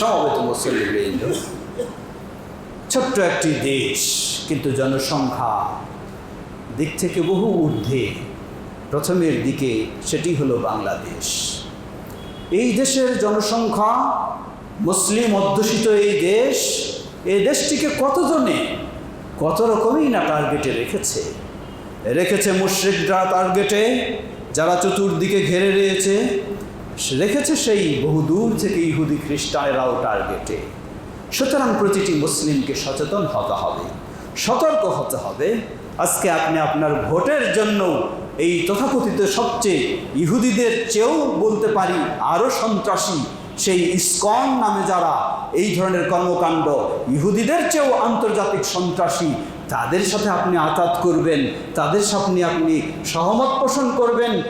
সমবেত মুসল্লিবৃন্দ ছোট্ট একটি দেশ, কিন্তু জনসংখ্যা দিক থেকে বহু ঊর্ধ্বে। প্রথমের দিকে সেটি হলো বাংলাদেশ। এই দেশের জনসংখ্যা মুসলিম অধ্যুষিত এই দেশ, এ দেশটিকে কতজনে কত রকমই না টার্গেটে রেখেছে? রেখেছে মুশ্রিকরা টার্গেটে যারা চতুর্দিকে ঘেরে রয়েছে। রেখেছে সেই বহুদূর থেকে ইহুদি খ্রিস্টানেরাও টার্গেটে। সুতরাং প্রতিটি মুসলিমকে সচেতন হতে হবে, সতর্ক হতে হবে। আজকে আপনি আপনার ভোটের জন্য এই তথাকথিত সবচেয়ে ইহুদিদের চেয়েও বলতে পারি আরও সন্ত্রাসী সেই ইসকন নামে যারা এই ধরনের কর্মকাণ্ড ইহুদিদের চেয়েও আন্তর্জাতিক সন্ত্রাসী তাদের সাথে আপনি আতাত করবেন, তাদের সামনে আপনি সহমত পোষণ করবেন।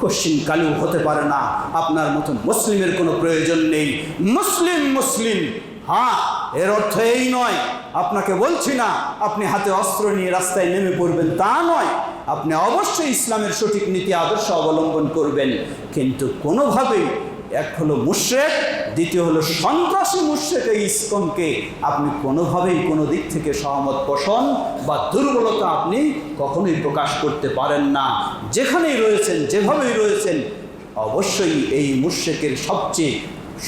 কোশ্চিন কালু হতে পারে না। আপনার মতন মুসলিমের কোনো প্রয়োজন নেই। মুসলিম মুসলিম। হ্যাঁ এর অর্থ এই নয়। আপনাকে বলছি না, আপনি হাতে অস্ত্র নিয়ে রাস্তায় নেমে পড়বেন, তা নয়। আপনি অবশ্যই ইসলামের সঠিক নীতি আদর্শ অবলম্বন করবেন। কিন্তু কোনোভাবেই এক হলো মুশ্রেক, দ্বিতীয় হলো সন্ত্রাসী মুশ্রেক। এই ইস্কনকে আপনি কোনোভাবেই কোনো দিক থেকে সহমত পোষণ বা দুর্বলতা আপনি কখনোই প্রকাশ করতে পারেন না। যেখানেই রয়েছেন, যেভাবেই রয়েছেন, অবশ্যই এই মুশ্রেকের সবচেয়ে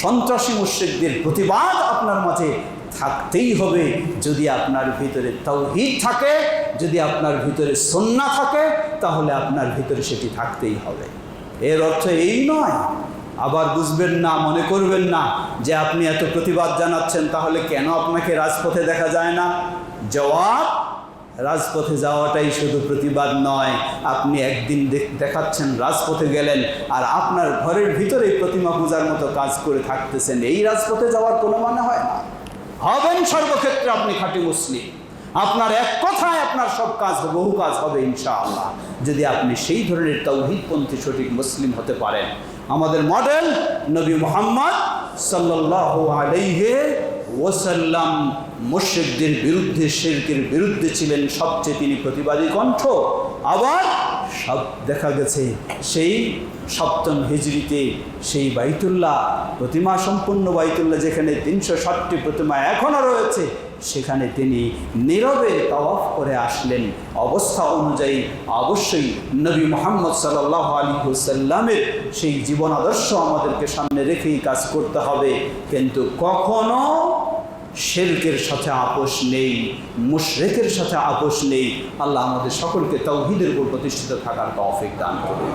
সন্ত্রাসী মুশ্রিকদের প্রতিবাদ আপনার মাঝে থাকতেই হবে। যদি আপনার ভিতরে তৌহিদ থাকে, যদি আপনার ভিতরে সন্না থাকে, তাহলে আপনার ভিতরে সেটি থাকতেই হবে। এর অর্থ এই নয় আবার বুঝবেন না, মনে করবেন না যে আপনি এত প্রতিবাদ জানাচ্ছেন, তাহলে কেন আপনাকে রাজপথে দেখা যায় না? জবাব, রাজপথে যাওয়াটাই শুধু প্রতিবাদ নয়। আপনি একদিন দেখ- দেখাচ্ছেন রাজপথে গেলেন আর আপনার ঘরের ভিতরে প্রতিমা পূজার মতো কাজ করে থাকতেছেন। এই রাজপথে যাওয়ার কোনো মানে হয় না। হবেন সর্বক্ষেত্রে আপনি খাঁটি মুসলিম। আপনার এক কথায় আপনার সব কাজ, বহু কাজ হবে ইনশাআল্লাহ। যদি আপনি সেই ধরনের তৌহিদপন্থী সঠিক মুসলিম হতে পারেন। আমাদের মডেল নবী মোহাম্মদ সাল্লাল্লাহু আলাইহি ওয়াসাল্লাম মুশরিকদের বিরুদ্ধে, শিরকের বিরুদ্ধে ছিলেন সবচেয়ে তিনি প্রতিবাদী কণ্ঠ। আবার সব দেখা গেছে, সেই সপ্তম হিজড়িতে সেই বাইতুল্লাহ, প্রতিমা সম্পূর্ণ বাইতুল্লাহ যেখানে তিনশো ষাটটি প্রতিমা এখনও রয়েছে সেখানে তিনি নীরবে তওয়াফ করে আসলেন। অবস্থা অনুযায়ী অবশ্যই নবী মোহাম্মদ সাল্লাহ আলী হুসাল্লামের সেই জীবন আদর্শ আমাদেরকে সামনে রেখেই কাজ করতে হবে। কিন্তু কখনো শেরকের সাথে আপোষ নেই, মুশরেকের সাথে আপোষ নেই। আল্লাহ আমাদের সকলকে তৌহিদের উপর প্রতিষ্ঠিত থাকার তৌফিক দান করুন।